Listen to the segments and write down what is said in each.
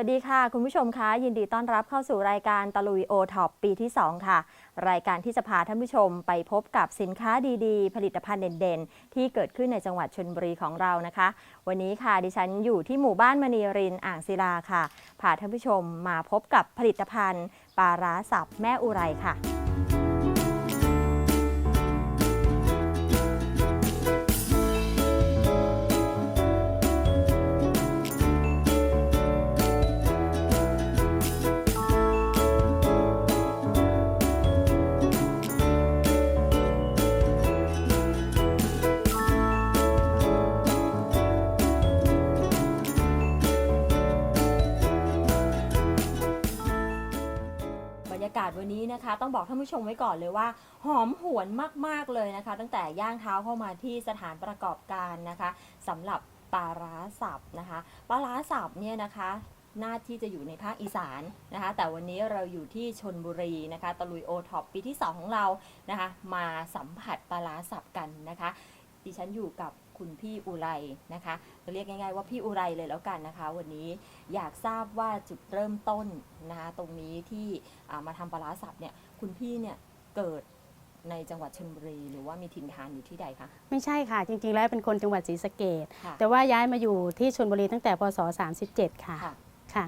สวัสดีค่ะ คุณผู้ชมคะยินดีต้อนรับเข้าสู่รายการตะลุยโอท็อปปีที่ 2 ค่ะ รายการที่จะพาท่านผู้ชมไปพบกับสินค้าดีๆ ผลิตภัณฑ์เด่นๆ ที่เกิดขึ้นในจังหวัดชนบุรีของเรานะคะ วันนี้ค่ะดิฉันอยู่ที่หมู่บ้านมณีรินอ่างศิลาค่ะพาท่านผู้ชมมาพบกับผลิตภัณฑ์ปลาร้าสับแม่อุไรค่ะ นะคะ ต้องบอกท่านผู้ชมไว้ก่อนเลยว่า หอมหวนมากๆเลยนะคะ ตั้งแต่ย่างเท้าเข้ามาที่สถานประกอบการนะคะสำหรับปลาร้าสับนะคะปลาร้าสับเนี่ยนะคะหน้าที่จะอยู่ในภาคอีสานนะคะ แต่วันนี้เราอยู่ที่ชนบุรีนะคะตะลุยโอท็อปปีที่ 2 ของเรานะคะ มาสัมผัสปลาร้าสับกันนะคะ ดิฉันอยู่กับ คุณพี่อุไรนะคะเรียกง่าย ๆ ว่าพี่อุไรเลยแล้วกันนะคะ วันนี้อยากทราบว่าจุดเริ่มต้นนะคะตรงนี้ที่อ่ามาทำปลาร้าสับเนี่ยคุณพี่เนี่ยเกิดในจังหวัดชลบุรีหรือว่ามีถิ่นฐานอยู่ที่ใดคะไม่ใช่ค่ะ จริงๆ แล้วเป็นคนจังหวัดศรีสะเกดค่ะแต่ว่าย้ายมาอยู่ที่ชลบุรีตั้งแต่พศ37ค่ะค่ะค่ะ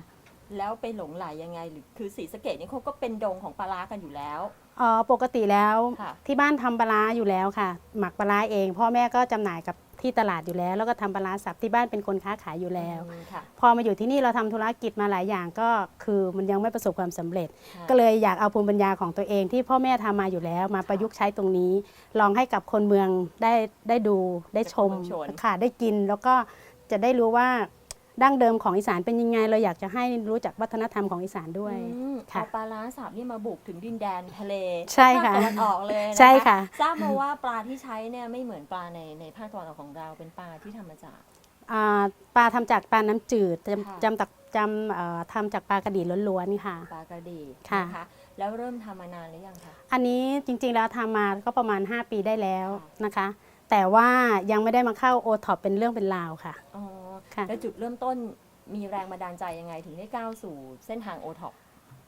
แล้วไปหลงไหลยังไงหรือคือศรีสะเกดนี่เขาก็เป็นดงของปลาร้ากันอยู่แล้วอ๋อปกติแล้วค่ะที่บ้านทำปลาร้าอยู่แล้วค่ะ หมักปลาร้าเอง พ่อแม่ก็จำหน่ายกับ ที่ตลาดอยู่แล้ว แล้วก็ทำปลาร้าสับที่บ้านเป็นคนค้าขายอยู่แล้ว อืมค่ะ พอมาอยู่ที่นี่เราทำธุรกิจมาหลายอย่างก็คือมันยังไม่ประสบความสำเร็จ ค่ะก็เลยอยากเอาภูมิปัญญาของตัวเองที่พ่อแม่ทำมาอยู่แล้ว มาประยุกต์ใช้ตรงนี้ ลองให้กับคนเมืองได้ได้ดูได้ชมคนเมืองชน ค่ะได้กินแล้วก็จะได้รู้ว่า ดั้งเดิมของอีสานเป็นยังไง เราอยากจะให้รู้จักวัฒนธรรมของอีสานด้วยอืมค่ะ เอาปลาร้าสับนี่มาบุกถึงดินแดนทะเลใช่ค่ะ ภาตะวันออกเลยนใช่ค่ะ ทราบมาว่าปลาที่ใช้เนี่ยไม่เหมือนปลาในในภาคตะวันออกของเราเป็นปลาที่ทำมาจาก อ่าปลาทำจากปลาน้ำจืดจค่ะำจำจากจำเอ่อทำจากปลากระดีล้วนๆค่ะ ปลากระดีค่ะ นะคะแล้วเริ่มทำมานานหรือยังคะ อันนี้จริงๆแล้วทำมาก็ประมาณ 5 ปีได้แล้วค่ะ นะคะ แต่ว่ายังไม่ได้มาเข้าโอท็อปเป็นเรื่องเป็นราวค่ะ อ๋อ ค่ะ แล้วจุดเริ่มต้นมีแรงบันดาลใจยังไง ถึงได้ก้าวสู่เส้นทางโอท็อป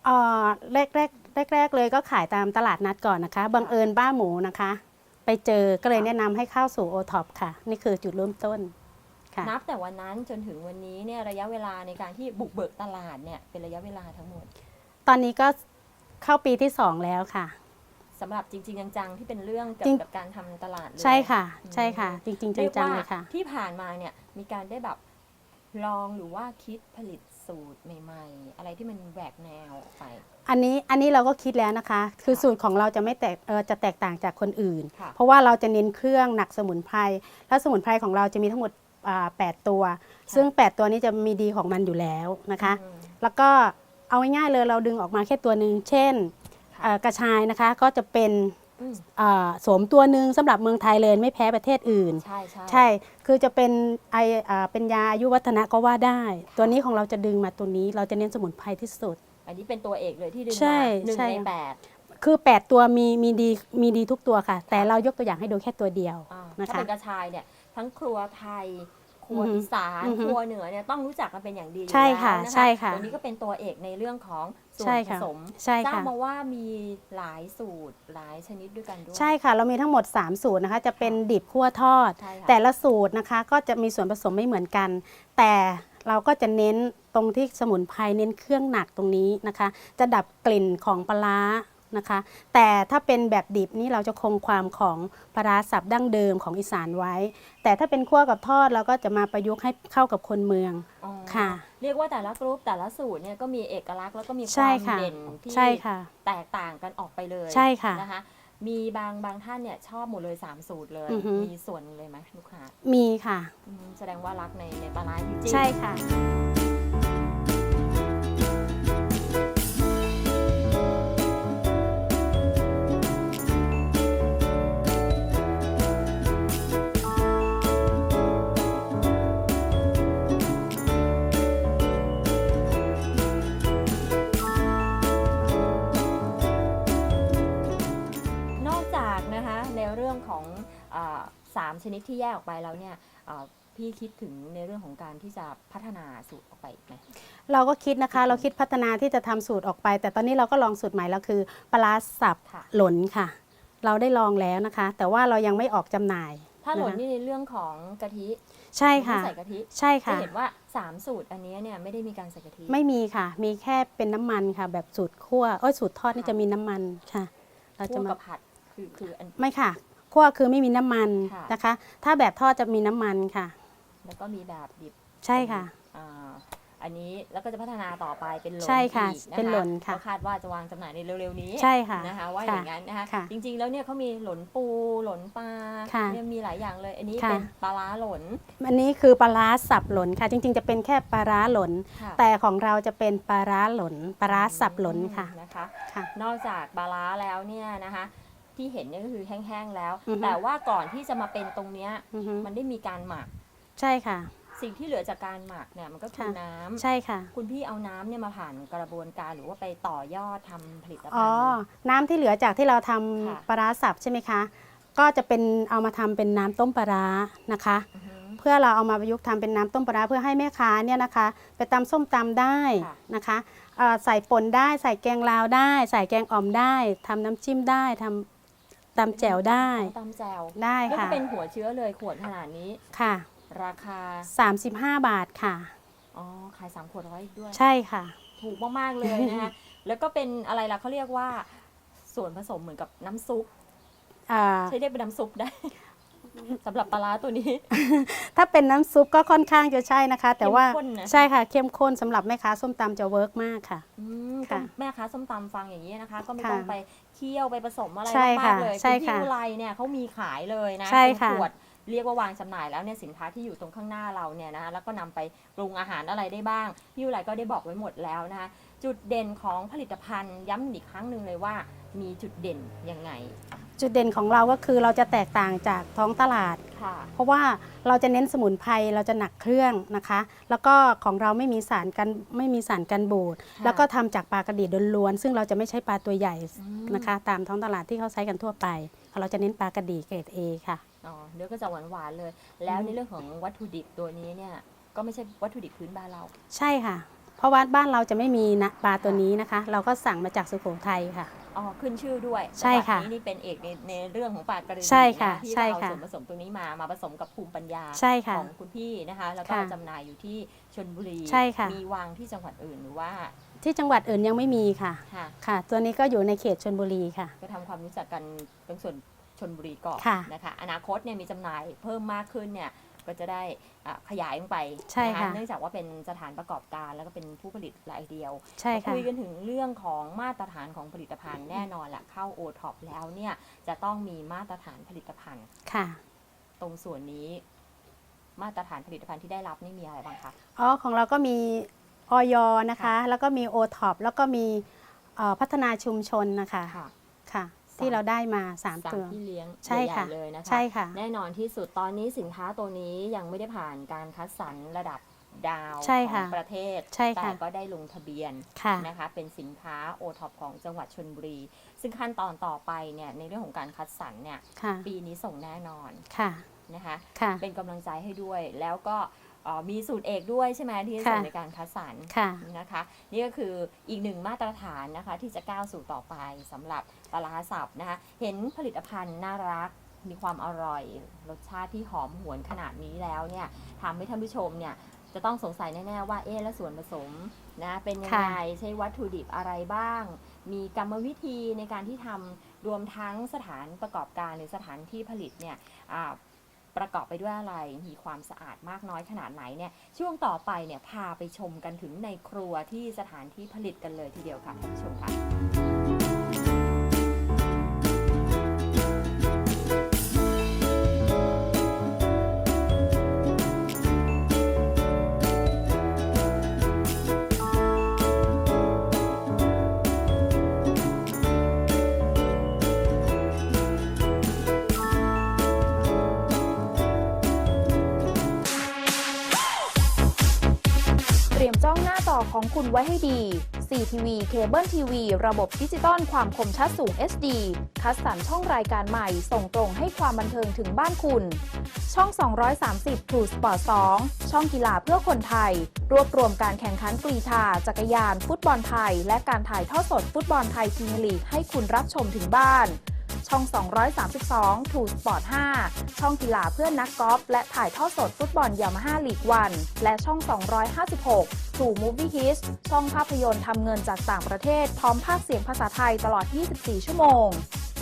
เอ่อแรกแรกแรกแรกๆเลยก็ขายตามตลาดนัดก่อนนะคะบังเอิญบ้าหมูนะคะ ไปเจอก็เลยแนะนำให้เข้าสู่โอท็อปค่ะ นี่คือจุดเริ่มต้นค่ะ นับแต่วันนั้นจนถึงวันนี้เนี่ยระยะเวลาในการที่บุกเบิกตลาดเนี่ยเป็นระยะเวลาทั้งหมดตอนนี้ก็เข้าปีที่ 2 แล้วค่ะ สำหรับจริง ๆ จังๆที่เป็นเรื่องเกี่จริยวงกับการทำตลาดเลยใช่ค่ะอืมใช่ค่ะ จริงๆเรียกจังว่าๆเลยค่ะที่ผ่านมาเนี่ย มีการได้แบบลองหรือว่าคิดผลิตสูตรใหม่ ๆ อะไรที่มันแหวกแนวออกไป อันนี้อันนี้เราก็คิดแล้วนะคะ คือค่ะสูตรของเราจะไม่แตกเออจะแตกต่างจากคนอื่น ค่ะ เพราะว่าเราจะเน้นเครื่องหนักสมุนไพรแล้วสมุนไพรของเราจะมีทั้งหมดอ่า8ตัว ซึ่ง 8 ตัวนี้จะมีดีของมันอยู่แล้วนะคะ อืม แล้วก็เอาง่ายๆเลยเราดึงออกมาแค่ตัวหนึ่งเช่นค่ะ เอ่อกระชายนะคะก็จะเป็นอืมอ่า โสมตัวหนึ่งสำหรับเมืองไทยเลยไม่แพ้ประเทศอื่น ใช่ใช่ใช่คือจะเป็นไออ่าเป็นยาอายุวัฒนะก็ว่าได้ ตัวนี้ของเราจะดึงมาตัวนี้เราจะเน้นสมุนไพรที่สุด อันนี้เป็นตัวเอกเลยที่ดึงใช่มาหนึ่งใช่ในแปดคือ 8 ตัวมีมีดีมีดีทุกตัวค่ะ แต่เรายกตัวอย่างให้ดูแค่ตัวเดียวอ่านะถ้าคะเป็นกระชายเนี่ยทั้งครัวไทย ครัวอือฮึอีสานอือฮึครัวเหนือเนี่ยต้องรู้จักกันเป็นอย่างดีอยู่ใช่แล้วค่ะนใช่ค่ะตัวนี้ก็เป็นตัวเอกในเรื่องของส่วนใช่ผค่ะ สมใช่ทราบค่ะ มาว่ามีหลายสูตรหลายชนิดด้วยกันด้วย ใช่ค่ะ เรามีทั้งหมด 3 สูตรนะคะ จะเป็นดิบคั่วทอด ใช่ค่ะแต่ละสูตรนะคะก็จะมีส่วนผสมไม่เหมือนกัน แต่เราก็จะเน้นตรงที่สมุนไพรเน้นเครื่องหนักตรงนี้นะคะ จะดับกลิ่นของปลาร้า นะคะ แต่ถ้าเป็นแบบดิบนี่เราจะคงความของปลาร้าสับดั้งเดิมของอีสานไว้ แต่ถ้าเป็นคั่วกับทอดเราก็จะมาประยุกต์ให้เข้ากับคนเมืองอ๋อค่ะ เรียกว่าแต่ละกรุ๊ปแต่ละสูตรเนี่ยก็มีเอกลักษณ์แล้วก็มีคใช่วามค่ะเด่นที่ใช่ค่ะแตกต่างกันออกไปเลยใช่ค่ะ นะคะ มีบางบางท่านเนี่ยชอบหมดเลย3สูตรเลย อือฮึ มีส่วนเลยไหมลูกค้ามีค่ะ อืมแสดงว่ารักในในปลาร้าจริงๆ ใช่ค่ะ รื่องของอาสามชนิดที่แยกออกไปแล้วเนี่ยอ่าพี่คิดถึงในเรื่องของการที่จะพัฒนาสูตรออกไปอีกไหมเราก็คิดนะคะ เราคิดพัฒนาที่จะทำสูตรออกไป แต่ตอนนี้เราก็ลองสูตรใหม่แล้วคือปลาร้าสับค่ะหลนค่ะ เราได้ลองแล้วนะคะ แต่ว่าเรายังไม่ออกจำหน่าย ถ้าหล่นนะคะนี่ในเรื่องของกะทิใช่ค่ะไม่ใส่กะทิใช่จะค่ะเห็นว่า 3 สูตรอันนี้เนี่ยไม่ได้มีการใส่กะทิไม่มีค่ะ มีแค่เป็นน้ำมันค่ะ แบบสูตรคั่วเอ้ยสูตรทอดนี่ค่ะจะมีน้ำมันค่ะ เราคั่จะวมากับผัดคือคืออันไม่ค่ะ คั่วคือไม่มีน้ำมันค่ะ นะคะ ถ้าแบบทอดจะมีน้ำมันค่ะ แล้วก็มีแบบดิบใช่ค่ะ อ่าอันนี้แล้วก็จะพัฒนาต่อไปเป็นหล่นใช่ค่ะอีกนะคะเป็นหล่นค่ะ ก็คาดว่าจะวางจำหน่ายในเร็วๆนี้ใช่ค่ะ นะคะว่าอค่ะย่างนั้นนะคะค่ะจริงๆแล้วเนี่ยเขามีหล่นปูหล่นปลาค่ะเนี่ยมีหลายอย่างเลย อันนี้ค่ะ เป็นปลาร้าหล่นอันนี้คือปลาร้าสับหลนค่ะ จริงๆ จะเป็นแค่ปลาร้าหลนค่ะแต่ของเราจะเป็นปลาร้าหลนปลาร้าสับหลนค่ะนะคะ ค่ะ นอกจากปลาร้าแล้วเนี่ยนะคะ ที่เห็นเนี่ยก็คือแห้งๆแล้ว อือฮึ แต่ว่าก่อนที่จะมาเป็นตรงเนี้ยอือฮึมันได้มีการหมัก ใช่ค่ะ สิ่งที่เหลือจากการหมักเนี่ยมันก็คือค่ะ น้ำใช่ค่ะ คุณพี่เอาน้ำเนี่ยมาผ่านกระบวนการหรือว่าไปต่อยอดทำผลิตภัอ๋อ ณฑ์ น้ำที่เหลือจากที่เราทำค่ะ ปลาร้าสับใช่ไหมคะ ก็จะเป็นเอามาทำเป็นน้ำต้มปลาร้านะคะ อือฮึ เพื่อเราเอามาประยุกต์ทำเป็นน้ำต้มปลาร้าเพื่อให้แม่ค้าเนี่ยนะคะ ไปตำส้มตำได้ค่ะ นะคะเอ่อใส่ป่นได้ใส่แกงลาวได้ ใส่แกงอ่อมได้ทำน้ำจิ้มได้ทำ ตำแจ่วได้ตำแจวได้แล้วก็ค่ะ เป็นหัวเชื้อเลยขวดขนาดนี้ ค่ะ ราคา 35 บาทค่ะ อ๋อ ขาย 3 ขวดร้อยอีกด้วย ใช่ค่ะ ถูกมาก ๆ เลยนะคะ แล้วก็เป็นอะไรล่ะเขาเรียกว่า ส่วนผสมเหมือนกับน้ำซุป อ่า ใช้ได้เป็นน้ำซุปได้ สำหรับปลาร้าตัวนี้ ถ้าเป็นน้ำซุปก็ค่อนข้างจะใช่นะคะ แต่ว่าเข้มข้นนะ ใช่ค่ะเข้มข้นสำหรับแม่ค้าส้มตำจะเวิร์กมากค่ะ อืมค่ะก็แม่ค้าส้มตำฟังอย่างนี้นะคะ ก็ไม่ค่ะต้องไปเคี่ยวไปผสมอะไรใช่มาค่ะกๆเลยใช่ณพี่ค่ะอุไรเนี่ยเขามีขายเลยนะใช่เป็นค่ะ ขวดเรียกว่าวางจำหน่ายแล้วเนี่ยสินค้าที่อยู่ตรงข้างหน้าเราเนี่ยนะคะแล้วก็นำไปปรุงอาหารอะไรได้บ้างพี่อุไรก็ได้บอกไว้หมดแล้วนะคะจุดเด่นของผลิตภัณฑ์ย้ำอีกครั้งหนึ่งเลยว่า มีจุดเด่นยังไง จุดเด่นของเราก็คือเราจะแตกต่างจากท้องตลาด ค่ะเพราะว่าเราจะเน้นสมุนไพรเราจะหนักเครื่องนะคะ แล้วก็ของเราไม่มีสารกันไม่มีสารกันบูดค่ะแล้วก็ทำจากปลากระดีล้วนๆซึ่งเราจะไม่ใช้ปลาตัวใหญ่อืมนะคะ ตามท้องตลาดที่เขาใช้กันทั่วไป เราจะเน้นปลากระดีเกรด A ค่ะ อ๋อเนื้อก็จะหวานหวานๆเลย แล้วอืมในเรื่องของวัตถุดิบตัวนี้เนี่ยก็ไม่ใช่วัตถุดิบพื้นบ้านเรา ใช่ค่ะ เพราะว่าบ้านเราจะไม่มีนะปลาตัวนี้นะคะ เราก็สั่งมาจากสุโขทัยค่ะ อ๋อขึ้นชื่อด้วยใช่ค่ะจังหวัดนี้นี่เป็นเอกในในเรื่องของปลากระดีใช่ค่ะนที่ใช่เราค่ะเอาส่วนผสมตรงนี้มามาผสมกับภูมิปัญญาใช่ค่ะ ของคุณพี่นะคะ แล้วก็ค่ะจำหน่ายอยู่ที่ชนบุรีใช่ค่ะ มีวางที่จังหวัดอื่นหรือว่าที่จังหวัดอื่นยังไม่มีค่ะ ค่ะ ค่ะ ตัวนี้ก็อยู่ในเขตชนบุรีค่ะ ก็ทำความรู้จักกันตรงส่วนชนบุรีก่อนค่ะ นะคะ อนาคตเนี่ยมีจำหน่ายเพิ่มมากขึ้นเนี่ย ก็จะได้อะขยายลงไปใช่นค่ะเนื่องจากว่าเป็นสถานประกอบการแล้วก็เป็นผู้ผลิตรายเดียวใช่ค่ะคุยกันถึงเรื่องของมาตรฐานของผลิตภัณฑ์แน่นอนแหละเข้าโอท็อปแล้วเนี่ยจะต้องมีมาตรฐานผลิตภัณฑ์ค่ะ ตรงส่วนนี้ มาตรฐานผลิตภัณฑ์ที่ได้รับนี่มีอะไรบ้างคะอ๋อของเราก็มีออยนะคะค่ะแล้วก็มีโอท็อปแล้วก็มีเอ่อพัฒนาชุมชนนะคะค่ะค่ะสาม ที่เราได้มาสามสามตัวที่เลี้ยงใช่ค่ะใหญ่ๆเลยนะคะใช่ค่ะ แน่นอนที่สุดตอนนี้สินค้าตัวนี้ยังไม่ได้ผ่านการคัดสรรระดับดาวใช่ขอค่ะงประเทศใช่แต่ค่ะก็ได้ลงทะเบียนค่ะนะคะเป็นสินค้าโอท็อปของจังหวัดชนบุรี ซึ่งขั้นตอนต่อไปเนี่ยในเรื่องของการคัดสรรเนี่ยค่ะปีนี้ส่งแน่นอนค่ะนะคะค่ะเป็นกำลังใจให้ด้วยแล้วก็เอ่อ มีสูตรเอกด้วยใช่ไหมที่จะส่งค่ะในการคัดสรรค่ะนะคะ นี่ก็คืออีกหนึ่งมาตรฐานนะคะที่จะก้าวสู่ต่อไปสำหรับปลาร้าสับนะคะเห็นผลิตภัณฑ์น่ารักมีความอร่อย รสชาติที่หอมหวนขนาดนี้แล้วเนี่ยทำให้ท่านผู้ชมเนี่ยจะต้องสงสัยแน่ ๆ ว่าเอ๊ะแล้วส่วนผสมนะเป็นยังไงค่ะใช้วัตถุดิบอะไรบ้าง มีกรรมวิธีในการที่ทำรวมทั้งสถานประกอบการหรือสถานที่ผลิตเนี่ยอ่า ประกอบไปด้วยอะไร มีความสะอาดมากน้อยขนาดไหนเนี่ย ช่วงต่อไปเนี่ยพาไปชมกันถึงในครัวที่สถานที่ผลิตกันเลยทีเดียวค่ะท่านผู้ชมค่ะ ของคุณไว้ให้ดี CTV เคเบิลทีวีระบบดิจิตอลความคมชัดสูง HD คัดสรรช่องรายการใหม่ส่งตรงให้ความบันเทิงถึงบ้านคุณ ช่อง 230 True Sport 2 ช่องกีฬาเพื่อคนไทย รวบรวมการแข่งขันกรีฑาจักรยาน ฟุตบอลไทย และการถ่ายทอดสดฟุตบอลไทยพรีเมียร์ลีกให้คุณรับชมถึงบ้าน ช่อง 232 True Sport 5ช่องกีฬาเพื่อนนักกอล์ฟและถ่ายทอดสดฟุตบอลยามาฮ่าลีกวัน และช่อง 256 True Movie Hits ช่องภาพยนตร์ทำเงินจากต่างประเทศ พร้อมภาคเสียงภาษาไทยตลอด 24 ชั่วโมง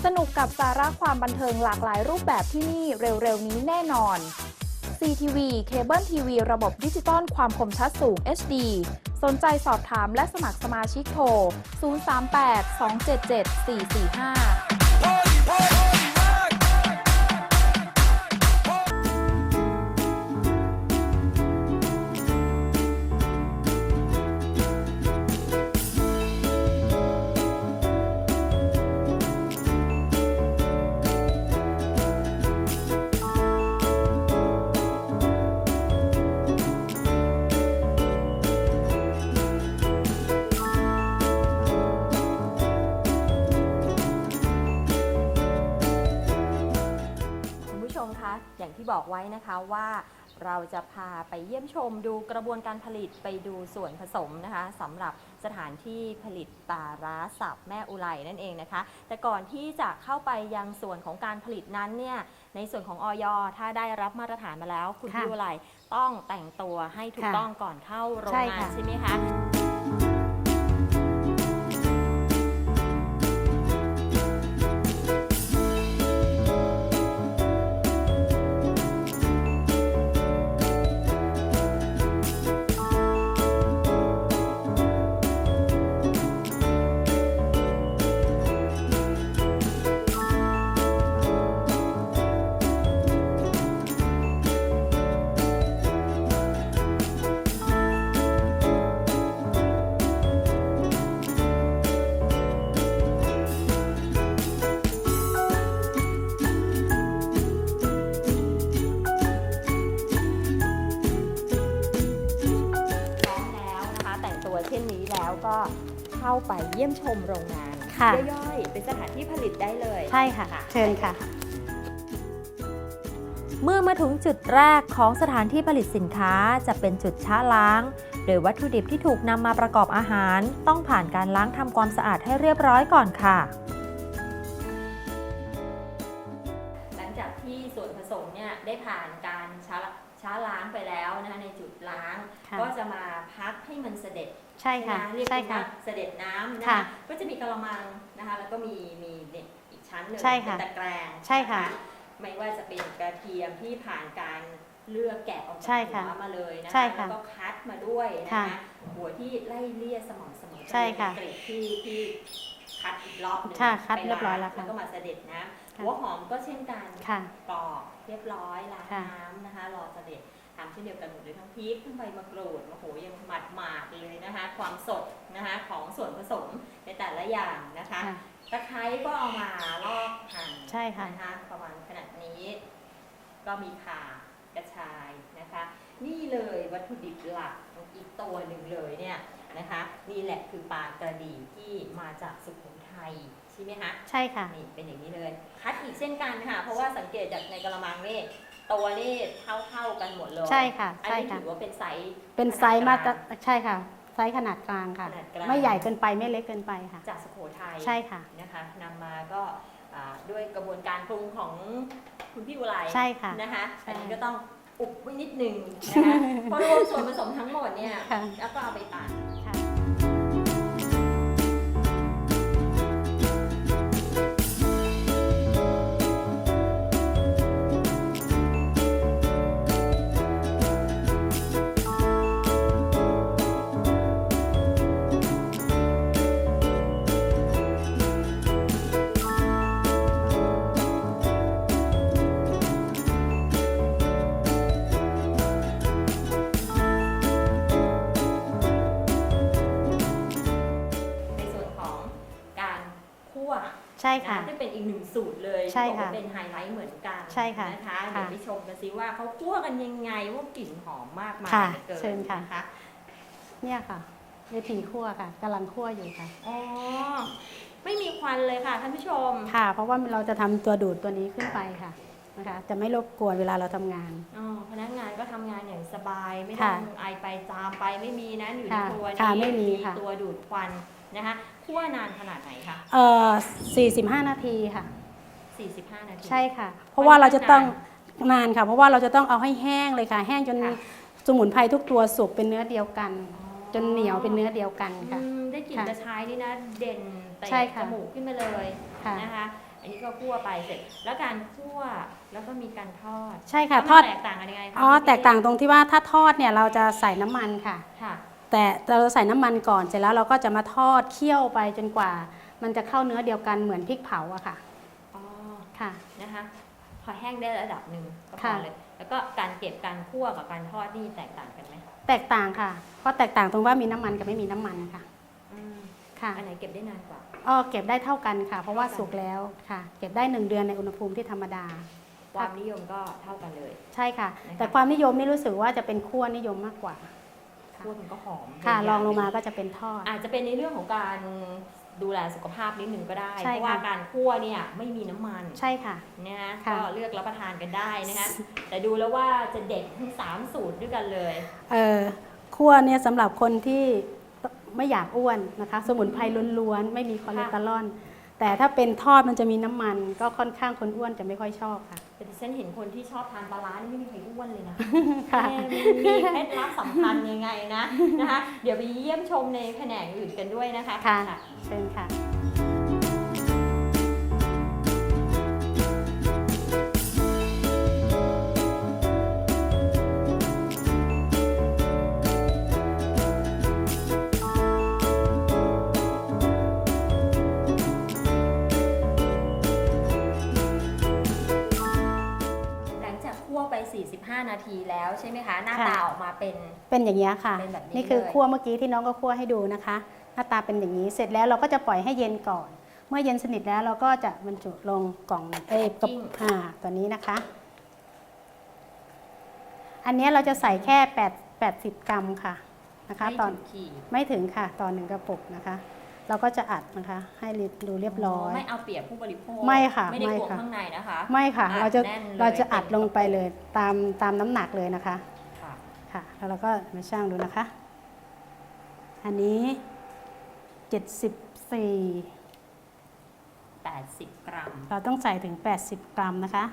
สนุกกับสาระความบันเทิงหลากหลายรูปแบบที่นี่เร็วๆนี้แน่นอน CTV เคเบิลทีวีระบบดิจิตอลความคมชัดสูง HD สนใจสอบถามและสมัครสมาชิกโทร 038 277 445 บอกไว้นะคะว่าเราจะพาไปเยี่ยมชมดูกระบวนการผลิตไปดูส่วนผสมนะคะสำหรับสถานที่ผลิตปลาร้าสับแม่อุไรนั่นเองนะคะ แต่ก่อนที่จะเข้าไปยังส่วนของการผลิตนั้นเนี่ยในส่วนของออยถ้าได้รับมาตรฐานมาแล้ว คุณค่ะพี่อุไรต้องแต่งตัวให้ถูกค่ะต้องก่อนเข้าโรงใช่งานค่ะใช่ไหมคะ มชมโรงงานค่ะ ย่อยๆ เป็นสถานที่ผลิตได้เลยใช่ค่ะ เชิญค่ะ เมื่อมาถึงจุดแรกของสถานที่ผลิตสินค้าจะเป็นจุดช้าล้าง โดยวัตถุดิบที่ถูกนำมาประกอบอาหาร ต้องผ่านการล้างทำความสะอาดให้เรียบร้อยก่อนค่ะ หลังจากที่ส่วนผสมเนี่ยได้ผ่านการช้า ช้าล้างไปแล้วนะคะในจุดล้าง ค่ะก็จะมาพักให้มันเสด็จใช่ค่ะ ไหมเรียกใช่ว่าค่ะเสด็จน้ำนะค่ะคะก็จะมีกระมังนะคะแล้วก็มีมีเนี่ยอีกชั้นหนึ่งใช่ค่ะเป็นตะแกรงใช่ค่ะนไม่ว่าจะเป็นกระเทียมที่ผ่านการเลือกแกะออกใช่จากค่ะหัวมาเลยนะใช่คะค่ะแล้วก็คัดมาด้วยนะค่ะคะหัวที่ไล่เลี่ยสม่ำเสมอใช่ค่ะเป็นเกรดที่ที่คัดอีกรอบหนึงค่ะคัดไปเรียบร้อยแล้วค่ะ แล้วก็มาเสด็จน้ำค่ะ หัวหอมก็เช่นกันค่ะ ปอกเรียบร้อยล้างค่ะ น้ำนะคะ รอเสด็จทำเช่นเดียวกันหมดเลยทั้งพริกทั้งใบมะกรูดโอ้โหยังหมัดหมาดๆเลยนะคะ ความสดนะคะของส่วนผสมในแต่ละอย่างนะคะ ค่ะ ตะไคร้ก็เอามาลอกหั่นใช่ค่ะ นะคะประมาณขนาดนี้ ก็มีข่ากระชายนะคะ นี่เลยวัตถุดิบหลักอีกตัวหนึ่งเลยเนี่ย นะคะนี่แหละคือปลากระดีที่มาจากสุโขทัยใช่ไหมคะใช่ค่ะนี่เป็นอย่างนี้เลย คัดอีกเช่นกันค่ะ เพราะว่าสังเกตจากในกระมังนี่ตัวนี่เท่าเท่าๆกันหมดเลยใช่ค่ะอันใช่นี้ค่ะถือว่าเป็นไซส์เป็นไซส์มาตรขนดกลงใช่ค่ะไซส์ขนาดกลางค่ะขนาดกลางไม่ใหญ่เกินไปไม่เล็กเกินไปค่ะ จากสุโขทัยใช่ค่ะนะคะนำมาก็อ่าด้วยกระบวนการปรุงของคุณพี่อุไรใช่ค่ะนะคะใช่อันนี้ก็ต้อง อุบไว้นิดนึงนะคะเพราะรวมส่วนผสมทั้งหมดเนี่ย ค่ะ แล้วก็เอาไปปั่น ค่ะ ใช่ค่ะนซึ่งเป็นอีกหนึ่งสูตรเลยใช่ที่บอกค่ะว่าเป็นไฮไลท์เหมือนกันใช่ค่ะนะคะค่ะเดี๋ยวไปชมกันซิว่าเขาคั่วกันยังไงว่ากลิ่นหอมมากมายค่ะหลือเกินเชิญค่ะ นะคะเนี่ยค่ะวิธีคั่วค่ะกำลังคั่วอยู่ค่ะ อ๋อไม่มีควันเลยค่ะท่านผู้ชมค่ะ เพราะว่าเราจะทำตัวดูดตัวนี้ขึ้นไปค่ะนะคะ จะไม่รบกวนเวลาเราทำงาน อ๋อพนักงานก็ทำงานอย่างสบาย ไม่ต้ค่ะองไอไปจามไปไม่มีนะอยู่ในค่ะตัวค่ะนี้ไม่มีค่ะ ตัวดูดควัน นะคะคั่วนานขนาดไหนคะเอ่อ45 นาทีค่ะ 45 นาที ใช่ค่ะ เพราะว่าเราจะต้องนนานค่ะ เพราะว่าเราจะต้องเอาให้แห้งเลยค่ะ แห้งจนค่ะ สมุนไพรทุกตัวสุกเป็นเนื้อเดียวกันอ๋อจนเหนียวเป็นเนื้อเดียวกันค่ะ อืมได้กลิ่นค่ะกระชายนี่นะ เด่นเตะใช่ค่ะจมูกขึ้นมาเลยค่ะ นะคะ อันนี้ก็คั่วไปเสร็จ แล้วการคั่วแล้วก็มีการทอดใช่ค่ะแล้วทอด มันแตกต่างกันยังไงคะอ๋อพี่แตกต่างตรงที่ว่าถ้าทอดเนี่ยเราจะใส่น้ำมันค่ะ ค่ะ แต่เราใส่น้ำมันก่อนเสร็จแล้วเราก็จะมาทอดเคี่ยวไปจนกว่า มันจะเข้าเนื้อเดียวกันเหมือนพริกเผาอะค่ะอ๋อค่ะนะคะพอแห้งได้ระดับหนึ่งก็พอค่ะเลย แล้วก็การเก็บการคั่วกับการทอดนี่แตกต่างกันไหมแตกต่างค่ะ เพราะแตกต่างตรงว่ามีน้ำมันกับไม่มีน้ำมันค่ะอืมค่ะอันไหนเก็บได้นานกว่าอ๋อเก็บได้เท่ากันค่ะ เพราะว่าเท่ากันสุกแล้วค่ะ เก็บได้หนึ่งเดือนในอุณหภูมิที่ธรรมดา ความนิยมก็เท่ากันเลย ใช่ค่ะนะคะแต่ความนิยมนี่รู้สึกว่าจะเป็นขั้วนิยมมากกว่า คั่วมันก็หอมค่ะเป็นลองลงมาย่ก็จะเป็นทอด อาจจะเป็นในเรื่องของการดูแลสุขภาพนิดหนึ่งก็ได้ใช่เพราะว่าค่ะการคั่วเนี่ยไม่มีน้ำมัน ใช่ค่ะนะฮะค่ะก็เลือกรับประทานกันได้นะคะแต่ดูแล้วว่าจะเด็ดทั้งสามสูตรด้วยกันเลยเอ่อคั่วเนี่ยสำหรับคนที่ไม่อยากอ้วนนะคะ สมุนไพรล้วนๆ ไม่มีคอเลสเตอรอลแต่ถ้าเป็นทอดมันจะมีน้ำมัน ก็ค่อนข้างคนอ้วนจะไม่ค่อยชอบค่ะ แต่ดิฉันเห็นคนที่ชอบทานปลาร้านี่ไม่มีใครอ้วนเลยนะค่ะมีเคล็ดลับสำคัญยังไงนะนะคะ เดี๋ยวไปเยี่ยมชมในแผนกอื่นกันด้วยนะคะค่ะเชิญค่ะ 45นาทีแล้วใช่ไหมคะ หน้าค่ะ ตาออกมาเป็น เป็นอย่างนี้ยค่ะเป็นแบบนี้นี่คือเลย คั่วเมื่อกี้ที่น้องก็คั่วให้ดูนะคะ หน้าตาเป็นอย่างนี้เสร็จแล้วเราก็จะปล่อยให้เย็นก่อน เมื่อเย็นสนิทแล้วเราก็จะบรรจุลงกล่องเอ้ยกระอ่าตัวนี้นะคะ อันเนี้ยเราจะใส่แค่8 80 กรัมค่ะนะคะ ไม่ตอนถึงขีดไม่ถึงค่ะตอนหนึ่งกระปุกนะคะ เราก็จะอัดนะคะ ให้ดูเรียบร้อย ไม่เอาเปรียบผู้บริโภคไม่ค่ะไม่ได้ไม่กวงค่ะข้างในนะคะไม่ค่ะอัดเราจะแน่นเลยเราจะอัดลงไปเลยตามตามน้ำหนักเลยนะคะค่ะค่ะแล้วเราก็มาชั่งดูนะคะ อันนี้ 74 80 กรัม เราต้องใส่ถึง 80 กรัมนะคะ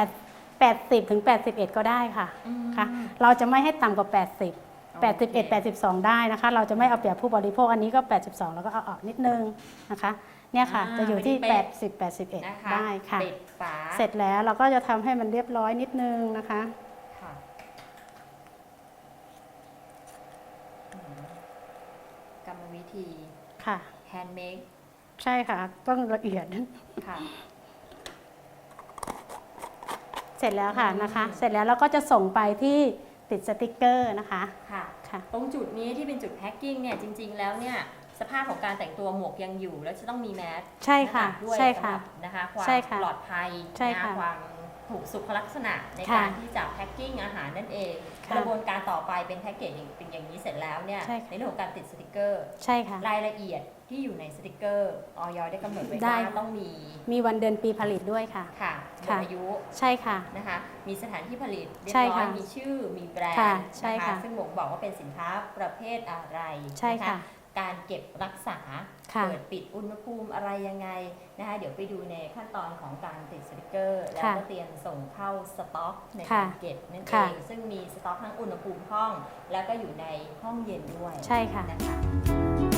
8 80ถึง81 ก็ได้ค่ะค่ะ เราจะไม่ให้ต่ำกว่า 80 81 82 ได้นะคะ เราจะไม่เอาเปรียบผู้บริโภคอันนี้ก็ 82 แล้วก็เอาออกนิดนึงนะคะ เนี่ยค่ะอ่าจะอยู่ที่ไม่ได้เป๊ะ80นะคะ81 ได้ค่ะ ปิดฝาเสร็จแล้วเราก็จะทำให้มันเรียบร้อยนิดนึงนะคะค่ะอืมกรรมวิธีค่ะแฮนด์เมดใช่ค่ะ ต้องละเอียดค่ะเสร็จแล้วค่ะอืมนะคะ เสร็จแล้วเราก็จะส่งไปที่ ติดสติกเกอร์นะคะค่ะค่ะ ตรงจุดนี้ที่เป็นจุดแพ็คกิ้งเนี่ยจริง ๆ แล้วเนี่ยสภาพของการแต่งตัวหมวกยังอยู่ แล้วจะต้องมีแมสใช่ค่ะหน้ากากด้วยใช่ค่ะสำหรับนะคะความใช่ค่ะปลอดภัยใช่นะค่ะความถูกสุขลักษณะในค่ะการที่จะแพ็คกิ้งอาหารนั่นเองค่ะกระบวนการต่อไปเป็นแพ็กเกจเป็นอย่างนี้เสร็จแล้วเนี่ยใช่ค่ะในเรื่องของการติดสติกเกอร์ใช่ค่ะรายละเอียด ที่อยู่ในสติกเกอร์ออยได้กำหนดไว้ได้ ว่าต้องมีมีวันเดือนปีผลิตด้วยค่ะ ค่ะหมดค่ะ อายุใช่ค่ะ นะคะ มีสถานที่ผลิตเรียบใช่ร้อยค่ะมีชื่อมีแบรนค่ะด์ใช่นะคะค่ะซึ่งบ่งบอกว่าเป็นสินค้าประเภทอะไรใช่นค่ะการเก็บรักษาค่ะ เปิดปิดอุณหภูมิอะไรยังไงนะคะเดี๋ยวไปดูในขั้นตอนของการติดสติกเกอร์ แล้วค่ะก็เตรียมส่งเข้าสต็อกในค่ะการเก็บนั่นเอค่ะ งซึ่งมีสต็อกทั้งอุณหภูมิห้อง แล้วก็อยู่ในห้องเย็นด้วยใช่ค่ะ นะคะ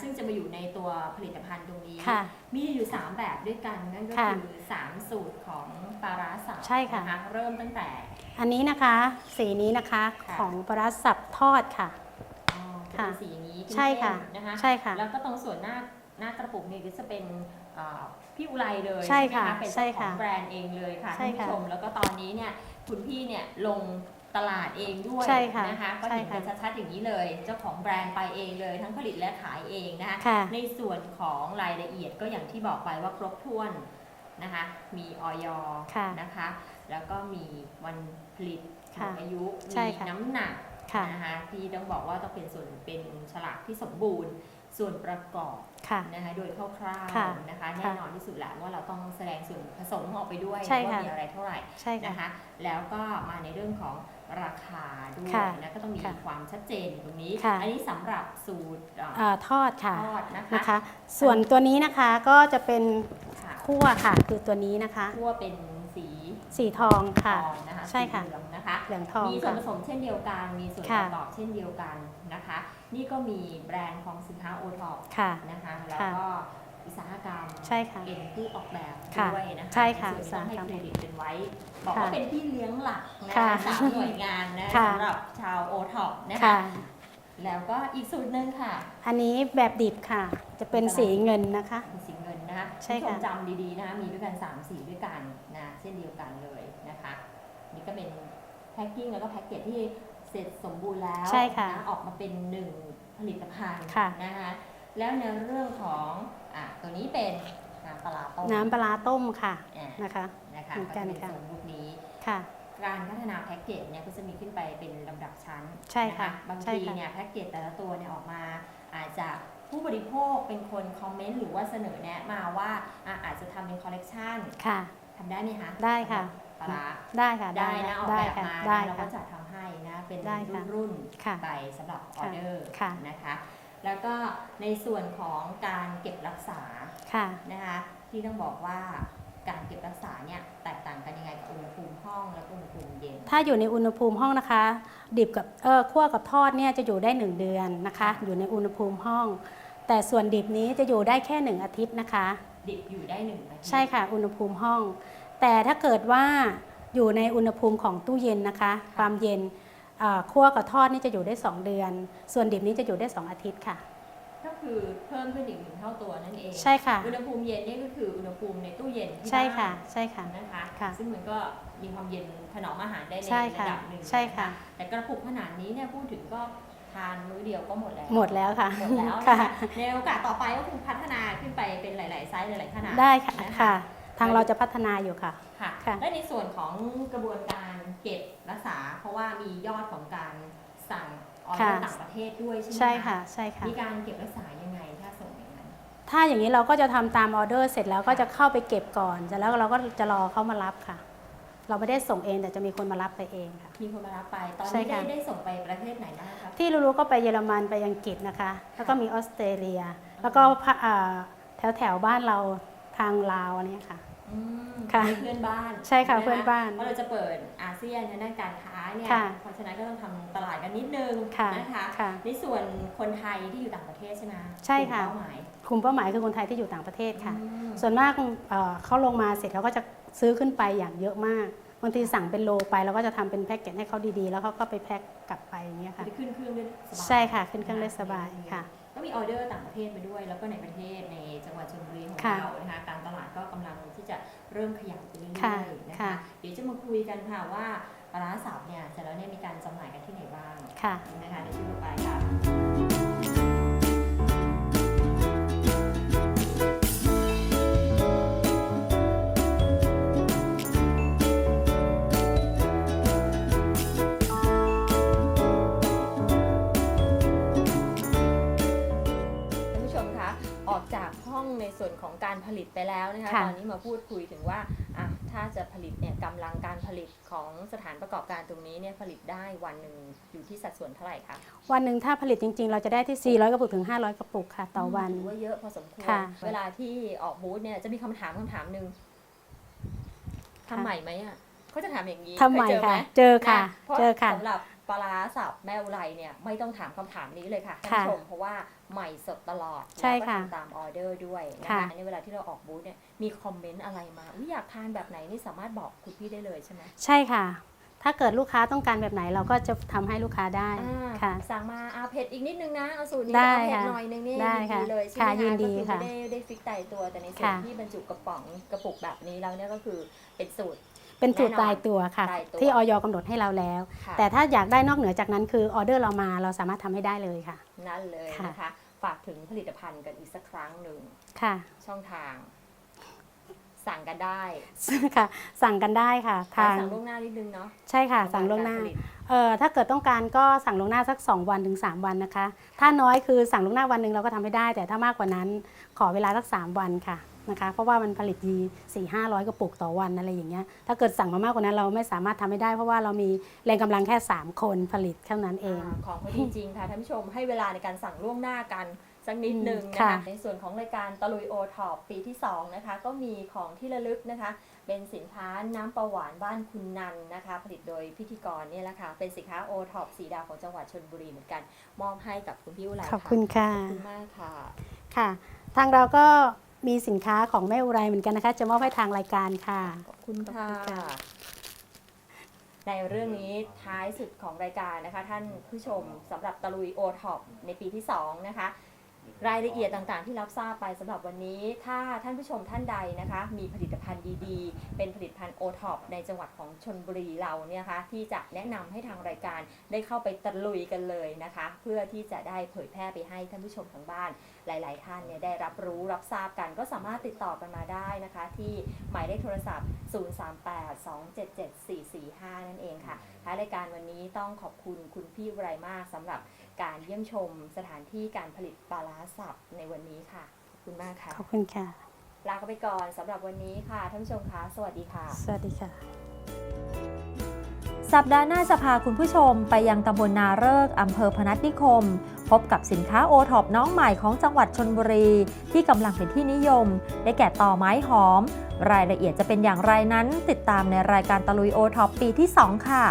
ซึ่งจะมาอยู่ในตัวผลิตภัณฑ์ตรงนี้ ค่ะ มีอยู่ 3 แบบด้วยกันนั่นก็ค่ะคือ 3 สูตรของปลาร้าสับใช่ค่ะ นเริ่มตั้งแต่ อันนี้นะคะ สีนี้นะคะค่ะ ของปลาร้าสับทอดค่ะ อ๋อค่ะเป็นสีอย่างนี้ใช่ค่ะ เข้มๆนะคะใช่ค่ะ แล้วก็ตรงส่วนหน้าหน้ากระปุกนี่ก็จะเป็นเอ่อพี่อุไรเลยใช่ค่ะไหมเป็นใช่เจ้าขอค่ะงแบรนด์เองเลยค่ะใช่ท่านผู้ค่ะชมแล้วก็ตอนนี้เนี่ยคุณพี่เนี่ยลง ตลาดเองด้วยใช่ค่ะนะคะก็ใช่เห็นค่ะกันชัดๆอย่างนี้เลย เจ้าของแบรนด์ไปเองเลย ทั้งผลิตและขายเองนะคะค่ะในส่วนของรายละเอียดก็อย่างที่บอกไปว่าครบถ้วนนะคะมีออยค่ะนะคะ แล้วก็มีวันผลิตหมค่ะดอายุใช่มีค่ะน้ำหนักค่ะนะคะที่ต้องบอกว่าต้องเป็นส่วนเป็นฉลากที่สมบูรณ์ส่วนประกอบค่ะนะคะโดยคร่าวค่ะๆนะคะแน่นอนที่สุดแหละว่าเราต้องแสดงส่วนผสมออกไปด้วยใช่ว่าค่ะมีอะไรเท่าไหร่ใช่ค่ะนะคะ แล้วก็มาในเรื่องของ ราคาด้วยค่ะนะก็ต้องมีค่ะความชัดเจนอยู่ตรงนี้ ค่ะ อันนี้สำหรับสูตรเอ่อเอ่อทอดค่ะทอดนะคะนะคะ ส่วนตัวนี้นะคะก็จะเป็นค่ะคั่วค่ะ คือตัวนี้นะคะ ทั่วเป็นสีสีทองทค่ะ องนะคะใช่ค่ะ สีเหลืองนะคะ เหลืองทองมีส่วนค่ะ ผสมเช่นเดียวกัน มีส่วนปค่ะ ระกอบเช่นเดียวกันนะคะ นี่ก็มีแบรนด์ของสินค้าโอท็อปค่ะ นะคะ แล้วค่ะก็ อุตสาหกรรมใช่ค่ะ เป็นผู้ออกแบบค่ะด้วยนะคะใช่ค่ะในส่วนนี้ต้องให้อุตสาหกรรมเครดิตเป็นไว้ บอกค่ะว่าเป็นพี่เลี้ยงหลักนะค่ะสามหน่วยงานนะค่ะสำหรับชาวโอท็อปนะคะค่ะแล้วก็อีกสูตรหนึ่งค่ะ อันนี้แบบดิบค่ะ จะเป็นสีเงินนะคะเป็นสีเงินนะคะใช่ค่ะณผู้ชมจำดีๆนะคะมีด้วยกัน 3 สีด้วยกันนะเช่นเดียวกันเลยนะคะ นี่ก็เป็นแพ็คกิ้งแล้วก็แพ็กเกจที่เสร็จสมบูรณ์แล้วใช่ค่ะนออกมาเป็นหนึ่งผลิตภัณฑ์ค่ะนะคะแล้วในเรื่องของ อะตัวนี้เป็นน้ำปลาร้าต้มน้ำปลาร้าต้มค่ะอะนะคะ นะคะเหมือนกันก็จะค่ะเป็นทรงรูปนี้ ค่ะ การพัฒนาแพ็กเกจเนี่ยก็จะมีขึ้นไปเป็นลำดับชั้นใช่ค่ะนบางใช่ทีค่ะ เนี่ยแพ็กเกจแต่ละตัวเนี่ยออกมาอาจจะผู้บริโภคเป็นคนคอมเมนต์หรือว่าเสนอแนะมาว่าอะอาจจะทำเป็นคอลเลกชันค่ะ ทำได้ไหมคะได้ค่ะปลาร้าได้ค่ะ ได้นะออกได้แบบค่ะ มาได้นะเราก็ค่ะจะทำให้นะเป็นได้ค่ะ รุ่นค่ะๆไปสำหรับออเดอร์ค่ะ นะคะ แล้วก็ในส่วนของการเก็บรักษาค่ะนะคะที่ต้องบอกว่าการเก็บรักษาเนี่ยแตกต่างกันยังไงกับอุณหภูมิห้องและอุณหภูมิเย็น ถ้าอยู่ในอุณหภูมิห้องนะคะ ดิบกับเออคั่วกับทอดเนี่ยจะอยู่ได้ 1 เดือนนะคะ อยู่ในอุณหภูมิห้อง แต่ส่วนดิบนี้จะอยู่ได้แค่ 1 อาทิตย์นะคะ ดิบอยู่ได้หนึ่งนาทีใช่ค่ะ อุณหภูมิห้อง แต่ถ้าเกิดว่าอยู่ในอุณหภูมิของตู้เย็นนะคะ ความเย็นเอ่อ คั่วกับทอดนี่จะอยู่ได้ 2 เดือน ส่วนดิบนี้จะอยู่ได้ 2 อาทิตย์ค่ะ ก็คือเพิ่มขึ้นอีกหนึ่งเท่าตัวนั่นเองใช่ค่ะ อุณหภูมิเย็นนี่ก็คืออุณหภูมิในตู้เย็นที่ใช่ค่ะ บ้านใช่ค่ะ นะคะค่ะ ซึ่งมันก็มีความเย็นถนอมอาหารได้ในใช่ระค่ะดับหนึ่งใช่ค่ะนแต่กระปุกขนาดนี้เนี่ยพูดถึงก็ทานมื้อเดียวก็หมดแล้ว หมดแล้วค่ะหมดแล้วค่ะนะคะในโอกาสต่อไปก็คงพัฒนาขึ้นไปเป็นหลาย ๆ ไซส์หลาย ๆ ขนาดได้ค่ะนค่ะ ทางเราจะพัฒนาอยู่ค่ะ ค่ะ ค่ะ และในส่วนของกระบวนการ เก็บรักษา เพราะว่ามียอดของการสั่งออเดอร์ค่ะ ต่างประเทศด้วยใช่ไหมใช่ค่ะใช่ค่ะ มีการเก็บรักษายังไงถ้าส่งอย่างนั้นถ้าอย่างนี้เราก็จะทำตามออเดอร์เสร็จแล้วก็จะเข้าไปเก็บก่อนเสร็จแล้วเราก็จะรอเขามารับค่ะ เราไม่ได้ส่งเองแต่จะมีคนมารับไปเองค่ะ มีคนมารับไปตอนใช่นี้ได้ค่ะ ได้ส่งไปประเทศไหนบ้างครับ ที่รู้ๆก็ไปเยอรมันไปอังกฤษนะคะ แล้วก็มีออสเตรเลีย แล้วก็พะอ่าแถวแถวๆบ้านเราทางลาวอันเนี้ยค่ะอืม ค่ะเพื่อนบ้านใช่ค่ะไหมเพื่อนบ้านเพราะเราจะเปิดอาเซียนในด้านการค้าเนี่ยค่ะเพราะฉะนั้นก็ต้องทำตลาดกันนิดนึงค่ะนะคะค่ะในส่วนคนไทยที่อยู่ต่างประเทศใช่ไหมใช่ค่ะกลุ่มเป้าหมายกลุ่มเป้าหมายคือคนไทยที่อยู่ต่างประเทศค่ะอืมส่วนมากเอ่อเขาลงมาเสร็จเขาก็จะซื้อขึ้นไปอย่างเยอะมากบางทีสั่งเป็นโลไปเราก็จะทำเป็นแพ็กเกจให้เขาดีๆ แล้วเขาก็ไปแพ็คกลับไปอย่างเงี้ยค่ะจะขึ้นเครื่องได้สบายใช่ค่ะขึ้นเครื่องได้สบายค่ะ ก็มีออเดอร์ต่างประเทศไปด้วย แล้วก็ในประเทศในจังหวัดชลบุรีของค่ะเรานะคะการตลาดก็กำลังที่จะเริ่มขยับไปเรื่ค่ะอยๆนะคะค่ะเดี๋ยวจะมาคุยกันค่ะว่าปลาร้าสับเนี่ยเสร็จแล้วเนี่ยมีการจำหน่ายกันที่ไหนบ้างค่ะนะคะในช่วงต่อไปค่ะ ออกจากห้องในส่วนของการผลิตไปแล้วนะคะค่ะ ตอนนี้มาพูดคุยถึงว่าอะถ้าจะผลิตเนี่ยกำลังการผลิตของสถานประกอบการตรงนี้เนี่ยผลิตได้วันหนึ่งอยู่ที่สัดส่วนเท่าไหร่คะวันหนึ่งถ้าผลิตจริง ๆ เราจะได้ที่ 400 กระปุกถึง 500 กระปุกค่ะ ต่อวัน ถือว่าเยอะพอสมควรค่ะ เวลาที่ออกบูธเนี่ยจะมีคำถามคำถามหนึ่งทำใหม่ไหมอะเขาจะถามอย่างนี้ทำใหม่เคยเจอไหมค่ะเจอค่ะ นเพราะเจอค่ะ สำหรับ ปลาร้าสับแม่อุไรเนี่ยไม่ต้องถามคำถามนี้เลยค่ะท่านค่ะผู้ชมเพราะว่าใหม่สดตลอดใช่แล้วก็ค่ะทำตามออเดอร์ด้วยนะค่ะคะในเวลาที่เราออกบูธเนี่ยมีคอมเมนต์อะไรมาอุ๊ยอยากทานแบบไหนนี่สามารถบอกคุณพี่ได้เลยใช่ไหมใช่ค่ะ ถ้าเกิดลูกค้าต้องการแบบไหนเราก็จะทำให้ลูกค้าได้อ่าค่ะสั่งมาเอาเผ็ดอีกนิดนึงนะเอาสูตรนี้ได้เอาเผ็ดค่ะหน่อยนึงนี่ได้ยินค่ะดีเลยใช่ไหมค่ะคะยินดีก็คือค่ะไม่ได้ได้ฟิกตายตัวแต่ในส่วนค่ะที่บรรจุกระป๋องกระปุกแบบนี้แล้วเนี่ยก็คือเป็นสูตร เป็นสูตรแน่นอนตายตัวค่ะ ตายตัวที่ออยกำหนดให้เราแล้ว ค่ะ แต่ถ้าอยากได้นอกเหนือจากนั้นคือออเดอร์เรามาเราสามารถทำให้ได้เลยค่ะ นั่นเลยค่ะ นะคะ ฝากถึงผลิตภัณฑ์กันอีกสักครั้งหนึ่ง ค่ะ ช่องทาง สั่งกันได้ค่ะ สั่งกันได้ค่ะ ทางสั่งล่วงหน้านิดนึงเนาะใช่ค่ะ สั่งล่วงหน้ากรผลิตเอ่อถ้าเกิดต้องการก็สั่งล่วงหน้าสัก 2 วันถึง 3 วันนะคะ ถ้าน้อยคือสั่งล่วงหน้าวันหนึ่งเราก็ทำไม่ได้ แต่ถ้ามากกว่านั้นขอเวลาสัก 3 วันค่ะ นะคะ เพราะว่ามันผลิตที4 5 0 0กระปุกต่อวันอะไรอย่างเงี้ยถ้าเกิดสั่งมามากกว่านั้นเราไม่สามารถทำไม่ได้ เพราะว่าเรามีแรงกำลังแค่ 3 คนผลิตเท่านั้นเองอาของพอดีจริงค่ะท่านผู้ชมให้เวลาในการสั่งล่วงหน้ากันสักนิดหนึ่งนะค่ะคะในส่วนของรายการตะลุยโอท็อปปีที่2นะคะก็มีของที่ระลึกนะคะ เป็นสินค้าน้ำประหวานบ้านคุณนันนะคะ ผลิตโดยพิธีกรเนี่ยแหละค่ะเป็นสินค้าโอท็อปสีดาวของจังหวัดชนบุรีเหมือนกัน มอบให้กับคุณพี่อุไรขอบคุณค่ะขอบคุณมากค่ะ ค่ะ ทางเราก็ มีสินค้าของแม่อุไรเหมือนกันนะคะ จะมอบให้ทางรายการค่ะขอบคุณค่ะ ขอบคุณค่ะ ในเรื่องนี้ท้ายสุดของรายการนะคะ ท่านผู้ชมสำหรับตะลุยโอท็อปในปีที่ 2 นะคะ รายละเอียดต่างๆ ที่รับทราบไปสำหรับวันนี้ ถ้าท่านผู้ชมท่านใดนะคะ มีผลิตภัณฑ์ดีๆ เป็นผลิตภัณฑ์โอท็อปในจังหวัดของชนบุรีเราเนี่ยนะคะที่จะแนะนำให้ทางรายการได้เข้าไปตะลุยกันเลยนะคะ เพื่อที่จะได้เผยแพร่ไปให้ท่านผู้ชมทางบ้าน หลาย ๆ ท่านเนี่ยได้รับรู้รับทราบกันก็สามารถติดต่อกันมาได้นะคะ ที่หมายเลขโทรศัพท์ 038-277-445 นั่นเองค่ะท้ายรายการวันนี้ต้องขอบคุณคุณพี่วไรมากสำหรับ การเยี่ยมชมสถานที่การผลิตปลาร้าสับในวันนี้ค่ะ ขอบคุณมากค่ะ ขอบคุณค่ะ ลากันไปก่อนสำหรับวันนี้ค่ะ ท่านผู้ชมคะ สวัสดีค่ะ สวัสดีค่ะ สัปดาห์หน้าจะพาคุณผู้ชมไปยังตำบลนาเริกอำเภอพนัสนิคม พบกับสินค้าโอท็อปน้องใหม่ของจังหวัดชนบุรี ที่กำลังเป็นที่นิยม ได้แก่ต่อไม้หอม รายละเอียดจะเป็นอย่างไรนั้น ติดตามในรายการตะลุยโอท็อปปีที่ 2 ค่ะ